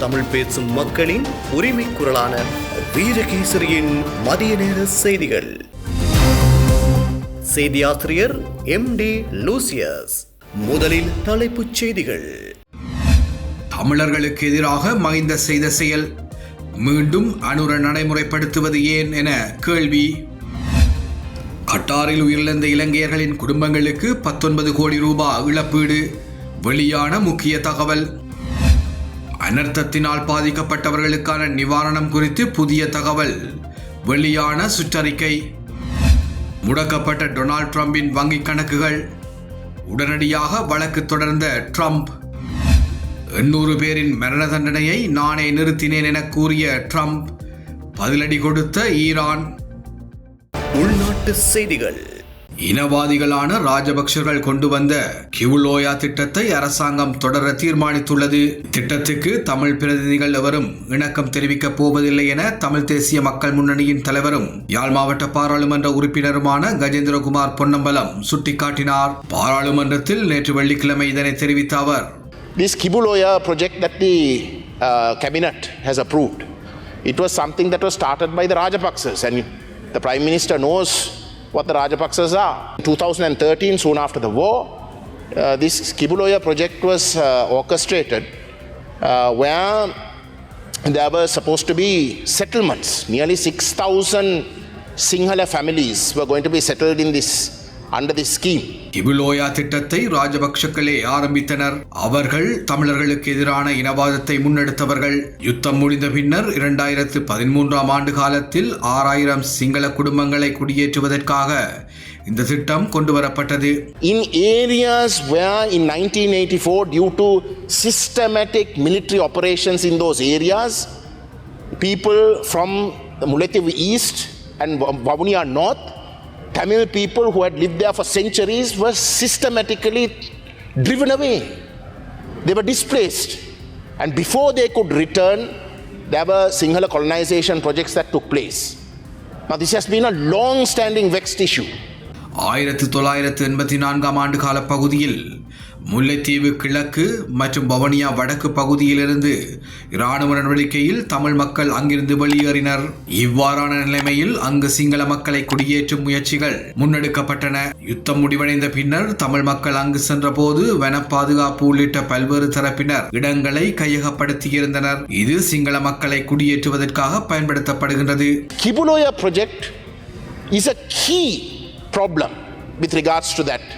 தமிழ் பேசும் மக்களின் உரிமை குரலான வீரகேசரியின் மதிய நேர செய்திகள். செய்தியாசிரியர் எம் டி லூசியஸ். முதலில் தலைப்புச் செய்திகள். தமிழர்களுக்கு எதிராக மகிந்த செய்த செயல். மீண்டும் அனுர நடைமுறைப்படுத்துவது ஏன் என கேள்வி. கட்டாரில் உயிரிழந்த இலங்கையர்களின் குடும்பங்களுக்கு பத்தொன்பது கோடி ரூபாய் இழப்பீடு. வெளியான முக்கிய தகவல். அனர்த்தத்தினால் பாதிக்கப்பட்டவர்களுக்கான நிவாரணம் குறித்து புதிய தகவல். வெளியான சுற்றறிக்கை. முடக்கப்பட்ட டொனால்ட் ட்ரம்பின் வங்கிக் கணக்குகள். உடனடியாக வழக்கு தொடர்ந்த ட்ரம்ப். எண்ணூறு பேரின் மரண தண்டனையை நானே நிறுத்தினேன் என கூறிய ட்ரம்ப் பதிலடி கொடுத்த ஈரான். உள்நாட்டு செய்திகள். இனவாதிகளான ராஜபக்சர்கள் கொண்டு வந்த கிவுலோயா திட்டத்தை அரசாங்கம் தொடர தீர்மானித்துள்ளது. திட்டத்துக்கு தமிழ் பிரதிநிதிகள் எவரும் இணக்கம் தெரிவிக்கப் போவதில்லை என தமிழ் தேசிய மக்கள் முன்னணியின் தலைவரும் யாழ் மாவட்ட பாராளுமன்ற உறுப்பினருமான கஜேந்திரகுமார் பொன்னம்பலம் சுட்டிக்காட்டினார். பாராளுமன்றத்தில் நேற்று வெள்ளிக்கிழமை இதனை தெரிவித்த அவர் This Kibuloya project that the uh, cabinet has approved, it was something that was started by the Rajapaksas, and the Prime Minister knows what the Rajapaksas are. In 2013, soon after the war, uh, this Kibuloya project was uh, orchestrated uh, where there were supposed to be settlements. Nearly 6,000 Sinhala families were going to be settled in this under this scheme. கிபுலோயா திட்டத்தை ராஜபக்ஷக்களே ஆரம்பித்தனர். அவர்கள் தமிழர்களுக்கு எதிரான இனவாதத்தை முன்னெடுத்தவர்கள். யுத்தம் முடிந்த பின்னர் இரண்டாயிரத்து பதிமூன்றாம் ஆண்டு காலத்தில் ஆறாயிரம் சிங்கள குடும்பங்களை குடியேற்றுவதற்காக இந்த திட்டம் கொண்டு வரப்பட்டது in areas where in 1984 due to systematic military operations in those areas people from the Muletiv east and Vavuniya north Tamil people who had lived there for centuries were systematically driven away they were displaced and before they could return there were Sinhala colonization projects that took place now this has been a long standing vexed issue ஆயிரத்தி தொள்ளாயிரத்து எண்பத்தி நான்காம் ஆண்டு கால பகுதியில் முல்லைத்தீவு கிழக்கு மற்றும் பவனியா வடக்கு பகுதியிலிருந்து இராணுவ நடவடிக்கையில் தமிழ் மக்கள் அங்கிருந்து வெளியேறினர். இவ்வாறான நிலைமையில் அங்கு சிங்கள மக்களை குடியேற்றும் முயற்சிகள் முன்னெடுக்கப்பட்டன. யுத்தம் முடிவடைந்த பின்னர் தமிழ் மக்கள் அங்கு சென்றபோது வன பாதுகாப்பு உள்ளிட்ட பல்வேறு தரப்பினர் இடங்களை கையகப்படுத்தியிருந்தனர். இது சிங்கள மக்களை குடியேற்றுவதற்காக பயன்படுத்தப்படுகின்றது. கிபுலோயா project is a key problem with regards to that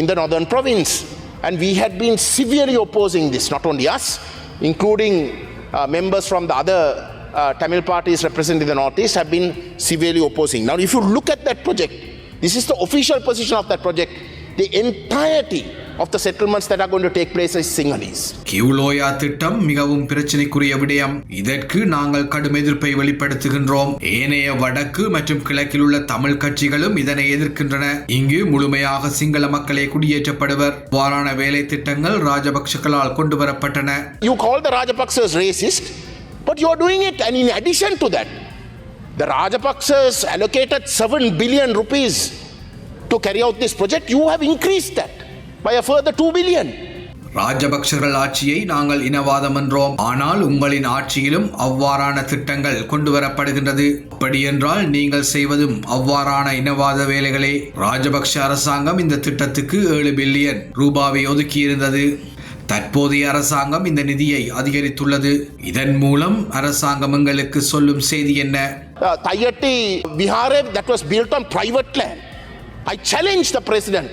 in the northern province And we had been severely opposing this, not only us, including uh, members from the other uh, Tamil parties represented in the northeast, have been severely opposing. Now, if you look at that project, this is the official position of that project. The entirety of the settlements that are going to take place is Sinhalese. Kiuloya திட்டம் மிகவும் பிரச்சனைக்குரிய விடயம் இதற்கு நாங்கள் கடும் எதிர்ப்பை வெளிப்படுத்துகின்றோம் ஏனைய வடக்கு மற்றும் கிழக்கில் உள்ள தமிழ் கட்சிகளும் இதனை எதிர்க்கின்றன இங்கு முழுமையாக சிங்கள மக்களே குடியேற்றப்படுவர் இவ்வாறான வேலை திட்டங்கள் ராஜபக்ஷக்களால் கொண்டு வரப்பட்டன You call the Rajapaksas racist, but you are doing it. And in addition to that, the Rajapaksas allocated 7 billion rupees to carry out this project. You have increased that by a further 2 billion. ராஜபக்ஷர்கள் ஆட்சியை நாங்கள் இனவாதம் என்றோம் ஆனால் உங்களின் ஆட்சியிலும் அவ்வாறான திட்டங்கள் கொண்டு வரப்படுகின்றது அப்படியென்றால் நீங்கள் செய்வதும் அவ்வாறான இனவாத வேலைகளே ராஜபக்ஷ அரசாங்கம் இந்த திட்டத்துக்கு ஏழு பில்லியன் ரூபாவை ஒதுக்கியிருந்தது தற்போதைய அரசாங்கம் இந்த நிதியை அதிகரித்துள்ளது இதன் மூலம் அரசாங்கம் எங்களுக்கு சொல்லும் செய்தி என்ன Tayati Vihare that was built on private land. I challenge the president.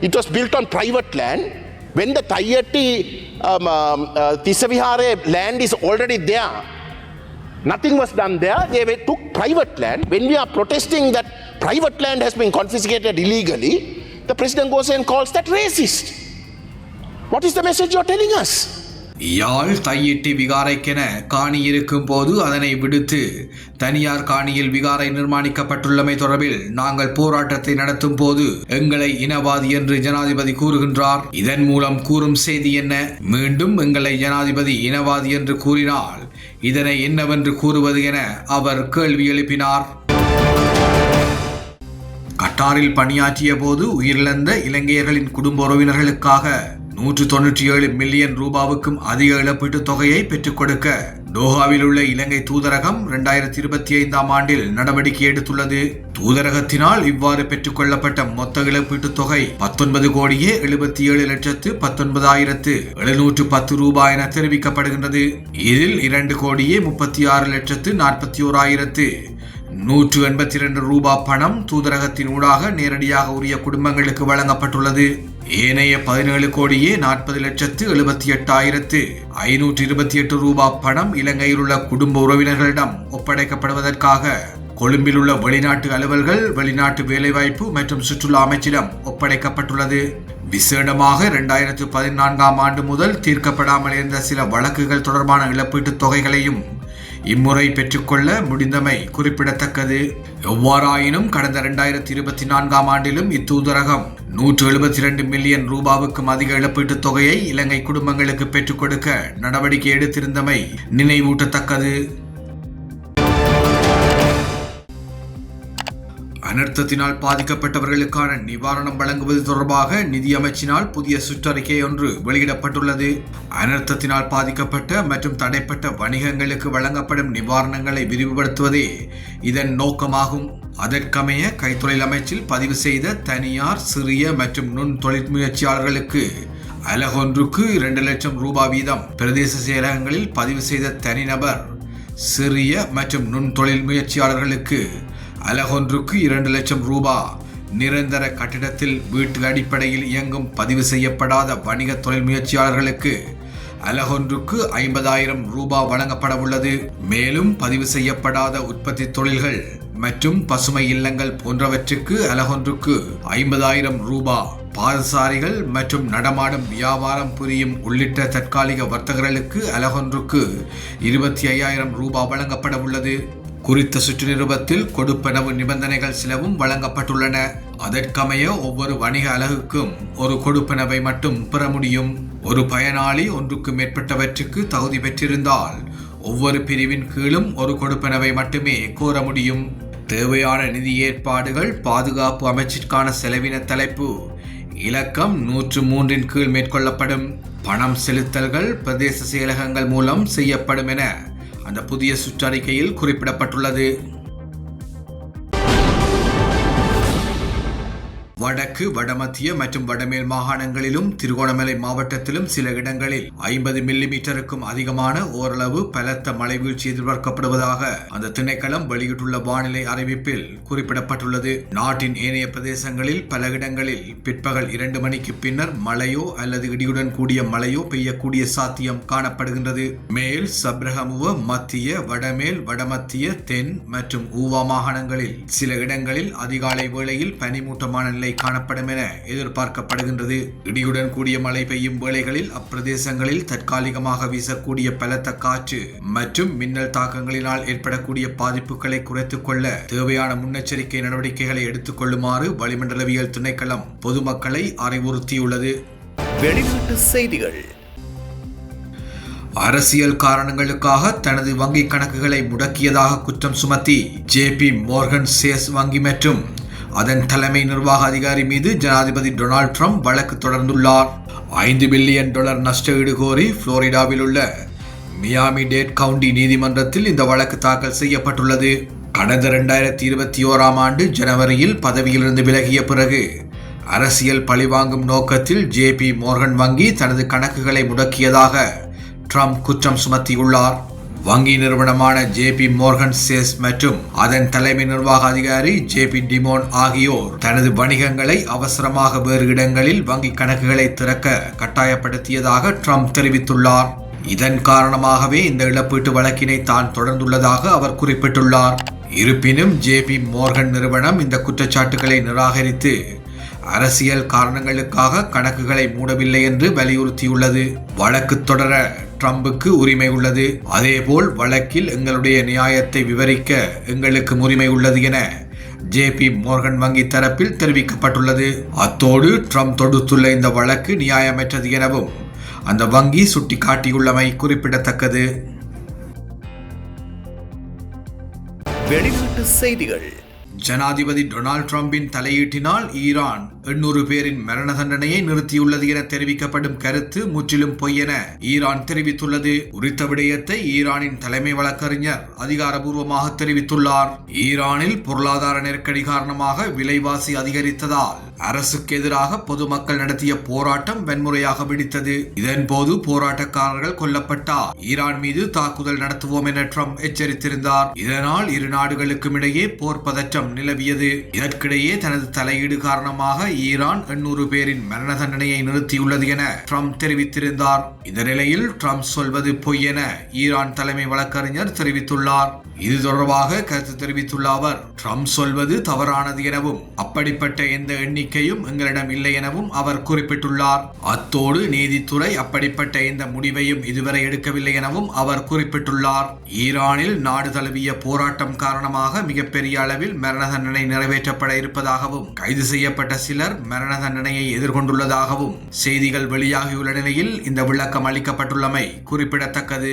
It was built on private land. When the Tayati um, um, uh, Tisavihare land is already there, nothing was done there. They took private land. When we are protesting that private land has been confiscated illegally, the president goes and calls that racist. What is the message you're telling us? Yazh Thaiyiddy விகாரைக்கென காணி இருக்கும் போது அதனை விடுத்து தனியார் காணியில் விகாரை நிர்மாணிக்கப்பட்டுள்ளமை தொடர்பில் நாங்கள் போராட்டத்தை நடத்தும் போது எங்களை இனவாதி என்று ஜனாதிபதி கூறுகின்றார். இதன் மூலம் கூறும் செய்தி என்ன? மீண்டும் எங்களை ஜனாதிபதி இனவாதி என்று கூறினால் இதனை என்னவென்று கூறுவது என அவர் கேள்வி எழுப்பினார். கட்டாரில் பணியாற்றிய போது உயிரிழந்த இலங்கையர்களின் குடும்ப உறவினர்களுக்காக நூற்று தொன்னூற்றி ஏழு மில்லியன் ரூபாவுக்கும் அதிக இழப்பீட்டுத் தொகையை பெற்றுக் கொடுக்க டோஹாவில் உள்ள இலங்கை தூதரகம் இரண்டாயிரத்தி இருபத்தி ஐந்தாம் ஆண்டில் நடவடிக்கை எடுத்துள்ளது. தூதரகத்தினால் இவ்வாறு பெற்றுக்கொள்ளப்பட்ட மொத்த இழப்பீட்டுத் தொகை பத்தொன்பது கோடியே எழுபத்தி ஏழு லட்சத்து பத்தொன்பதாயிரத்து எழுநூற்று பத்து ரூபாய் என தெரிவிக்கப்படுகின்றது. இதில் இரண்டு கோடியே முப்பத்தி ஆறு லட்சத்து நாற்பத்தி ஓராயிரத்து நூற்று எண்பத்தி இரண்டு ரூபாய் பணம் தூதரகத்தின் ஊடாக நேரடியாக உரிய குடும்பங்களுக்கு வழங்கப்பட்டுள்ளது. ஏனைய பதினேழு கோடியே நாற்பது லட்சத்து எழுபத்தி எட்டாயிரத்து ஐநூற்று இருபத்தி எட்டு ரூபாய் பணம் இலங்கையில் உள்ள குடும்ப உறவினர்களிடம் ஒப்படைக்கப்படுவதற்காக கொழும்பில் உள்ள வெளிநாட்டு அலுவல்கள் வெளிநாட்டு வேலைவாய்ப்பு மற்றும் சுற்றுலா அமைச்சிடம் ஒப்படைக்கப்பட்டுள்ளது. விசேடமாக இரண்டாயிரத்து பதினான்காம் ஆண்டு முதல் தீர்க்கப்படாமல் இருந்த சில வழக்குகள் தொடர்பான இழப்பீட்டுத் தொகைகளையும் இம்முறை பெற்றுக்கொள்ள முடிந்தமை குறிப்பிடத்தக்கது. எவ்வாறாயினும் கடந்த இரண்டாயிரத்தி இருபத்தி நான்காம் ஆண்டிலும் இத்தூதரகம் நூற்று எழுபத்தி இரண்டு மில்லியன் ரூபாவுக்கும் அதிக இழப்பீட்டுத் தொகையை இலங்கை குடும்பங்களுக்கு பெற்றுக் கொடுக்க நடவடிக்கை எடுத்திருந்தமை நினைவூட்டத்தக்கது. அனர்த்தத்தினால் பாதிக்கப்பட்டவர்களுக்கான நிவாரணம் வழங்குவது தொடர்பாக நிதியமைச்சினால் புதிய சுற்றறிக்கை ஒன்று வெளியிடப்பட்டுள்ளது. அனர்த்தத்தினால் பாதிக்கப்பட்ட மற்றும் தடைப்பட்ட வணிகங்களுக்கு வழங்கப்படும் நிவாரணங்களை விரிவுபடுத்துவதே இதன் நோக்கமாகும். அதற்கமைய கைத்தொழில் அமைச்சில் பதிவு செய்த தனியார் சிறிய மற்றும் நுண் தொழில் முயற்சியாளர்களுக்கு அலகொன்றுக்கு இரண்டு லட்சம் ரூபாய் வீதம். பிரதேச செயலகங்களில் பதிவு செய்த தனிநபர் சிறிய மற்றும் நுண் தொழில் முயற்சியாளர்களுக்கு அலகொன்றுக்கு இரண்டு லட்சம் ரூபா. நிரந்தர கட்டிடத்தில் வீட்டு அடிப்படையில் இயங்கும் பதிவு செய்யப்படாத வணிக தொழில் முயற்சியாளர்களுக்கு அலகொன்றுக்கு ஐம்பதாயிரம் ரூபாய் வழங்கப்பட உள்ளது. மேலும் பதிவு செய்யப்படாத உற்பத்தி தொழில்கள் மற்றும் பசுமை இல்லங்கள் போன்றவற்றுக்கு அலகொன்றுக்கு ஐம்பதாயிரம் ரூபாய் பாதசாரிகள் மற்றும் நடமாடும் வியாபாரம் புரியும் உள்ளிட்ட தற்காலிக வர்த்தகர்களுக்கு அலகொன்றுக்கு இருபத்தி ஐயாயிரம் ரூபாய் வழங்கப்பட உள்ளது. குறித்த சுற்று நிருபத்தில் கொடுப்பனவு நிபந்தனைகள் சிலவும் வழங்கப்பட்டுள்ளன. அதற்கமைய ஒவ்வொரு வணிக அலகுக்கும் ஒரு கொடுப்பனவை மட்டும் பெற முடியும். ஒரு பயனாளி ஒன்றுக்கு மேற்பட்டவற்றுக்கு தகுதி பெற்றிருந்தால் ஒவ்வொரு பிரிவின் கீழும் ஒரு கொடுப்பனவை மட்டுமே கோர முடியும். தேவையான நிதி ஏற்பாடுகள் பாதுகாப்பு அமைச்சிற்கான செலவின தலைப்பு இலக்கம் நூற்று மூன்றின் கீழ் மேற்கொள்ளப்படும். பணம் செலுத்தல்கள் பிரதேச செயலகங்கள் மூலம் செய்யப்படும் என அந்த புதிய சுற்றறிக்கையில் குறிப்பிடப்பட்டுள்ளது. வடக்கு வடமத்திய மற்றும் வடமேல் மாகாணங்களிலும் திருகோணமலை மாவட்டத்திலும் சில இடங்களில் ஐம்பது மில்லிமீட்டருக்கும் அதிகமான ஓரளவு பலத்த மழை வீழ்ச்சி எதிர்பார்க்கப்படுவதாக அந்த திணைக்களம் வெளியிட்டுள்ள வானிலை அறிவிப்பில் குறிப்பிடப்பட்டுள்ளது. நாட்டின் ஏனைய பிரதேசங்களில் பல இடங்களில் பிற்பகல் இரண்டு மணிக்கு பின்னர் மழையோ அல்லது இடியுடன் கூடிய மழையோ பெய்யக்கூடிய சாத்தியம் காணப்படுகின்றது. மேல் சப்ரஹமுவ மத்திய வடமேல் வடமத்திய தென் மற்றும் ஊவா மாகாணங்களில் சில இடங்களில் அதிகாலை வேளையில் பனிமூட்டமான நிலை காணப்படும் என எதிர்பார்க்கப்படுகின்றது. இடியுடன் கூடிய மழை பெய்யும் வேளைகளில் அப்பிரதேசங்களில் தற்காலிகமாக வீசக்கூடிய பலத்த காற்று மற்றும் மின்னல் தாக்கங்களினால் ஏற்படக்கூடிய பாதிப்புகளை குறைத்துக் கொள்ள தேவையான முன்னெச்சரிக்கை நடவடிக்கைகளை எடுத்துக் கொள்ளுமாறு வளிமண்டலவியல் திணைக்களம் பொதுமக்களை அறிவுறுத்தியுள்ளது. வெளிநாட்டு செய்திகள். அரசியல் காரணங்களுக்காக தனது வங்கிக் கணக்குகளை முடக்கியதாக குற்றம் சுமத்தி ஜேபி மோர்கன் சேஸ் வங்கி மற்றும் அதன் தலைமை நிர்வாக அதிகாரி மீது ஜனாதிபதி டொனால்ட் ட்ரம்ப் வழக்கு தொடர்ந்துள்ளார். ஐந்து பில்லியன் டாலர் நஷ்டஈடு கோரி புளோரிடாவில் உள்ள மியாமி டேட் கவுண்டி நீதிமன்றத்தில் இந்த வழக்கு தாக்கல் செய்யப்பட்டுள்ளது. கடந்த இரண்டாயிரத்தி இருபத்தி ஓராம் ஆண்டு ஜனவரியில் பதவியிலிருந்து விலகிய பிறகு அரசியல் பழிவாங்கும் நோக்கத்தில் ஜேபி மோர்கன் வங்கி தனது கணக்குகளை முடக்கியதாக ட்ரம்ப் குற்றம் சுமத்தியுள்ளார். வங்கி நிறுவனமான ஜேபி மோர்கன் சேஸ் மற்றும் அதன் தலைமை நிர்வாக அதிகாரி ஜேபி டிமோன் ஆகியோர் தனது வணிகங்களை அவசரமாக வேறு இடங்களில் வங்கி கணக்குகளை திறக்க கட்டாயப்படுத்தியதாக ட்ரம்ப் தெரிவித்துள்ளார். இதன் காரணமாகவே இந்த இழப்பீட்டு வழக்கினை தான் தொடர்ந்துள்ளதாக அவர் குறிப்பிட்டுள்ளார். இருப்பினும் ஜேபி மோர்கன் நிறுவனம் இந்த குற்றச்சாட்டுகளை நிராகரித்து அரசியல் காரணங்களுக்காக கணக்குகளை மூடவில்லை என்று வலியுறுத்தியுள்ளது. வழக்கு தொடர ட்ரம்புக்கு உரிமை உள்ளது. அதேபோல் வழக்கில் எங்களுடைய நியாயத்தை விவரிக்க எங்களுக்கு உரிமை உள்ளது என ஜேபி மோர்கன் வங்கி தரப்பில் தெரிவிக்கப்பட்டுள்ளது. அத்தோடு ட்ரம்ப் தொடுத்துள்ள இந்த வழக்கு நியாயமற்றது எனவும் அந்த வங்கி சுட்டிக்காட்டியுள்ளமை குறிப்பிடத்தக்கது. வெளிநாட்டு செய்திகள். ஜனாதிபதி டொனால்ட் ட்ரம்பின் தலையீட்டினால் ஈரான் எண்ணூறு பேரின் மரண தண்டனையை நிறுத்தியுள்ளது என தெரிவிக்கப்படும் கருத்து முற்றிலும் பொய் என ஈரான் தெரிவித்துள்ளது. குறித்த விடயத்தை ஈரானின் தலைமை வழக்கறிஞர் அதிகாரபூர்வமாக தெரிவித்துள்ளார். ஈரானில் பொருளாதார நெருக்கடி காரணமாக விலைவாசி அதிகரித்ததால் அரசுக்கு எதிராக பொதுமக்கள் நடத்திய போராட்டம் வன்முறையாக வெடித்தது. இதன்போது போராட்டக்காரர்கள் கொல்லப்பட்டார். ஈரான் மீது தாக்குதல் நடத்துவோம் என ட்ரம்ப் எச்சரித்திருந்தார். இதனால் இரு நாடுகளுக்கும் இடையே போர் பதற்றம் நிலவியது. இதற்கிடையே தனது தலையீடு காரணமாக ஈரான் எண்ணூறு பேரின் மரண தண்டனையை நிறுத்தியுள்ளது என ட்ரம்ப் தெரிவித்திருந்தார். இந்த நிலையில் ட்ரம்ப் சொல்வது பொய் என ஈரான் தலைமை வழக்கறிஞர் தெரிவித்துள்ளார். இது தொடர்பாக கருத்து தெரிவித்துள்ள அவர் ட்ரம்ப் சொல்வது தவறானது எனவும் அப்படிப்பட்ட எந்த எண்ணிக்கையும் எங்களிடம் இல்லை எனவும் அவர் குறிப்பிட்டுள்ளார். அத்தோடு நீதித்துறை அப்படிப்பட்ட எந்த முடிவையும் இதுவரை எடுக்கவில்லை எனவும் அவர் குறிப்பிட்டுள்ளார். ஈரானில் நாடு தழுவிய போராட்டம் காரணமாக மிகப்பெரிய அளவில் மரண தண்டனை நிறைவேற்றப்பட இருப்பதாகவும் கைது செய்யப்பட்ட சில சிலர் மரண தண்டனையை எதிர்கொண்டுள்ளதாகவும் செய்திகள் வெளியாகியுள்ள நிலையில் இந்த விளக்கம் அளிக்கப்பட்டுள்ளமை குறிப்பிடத்தக்கது.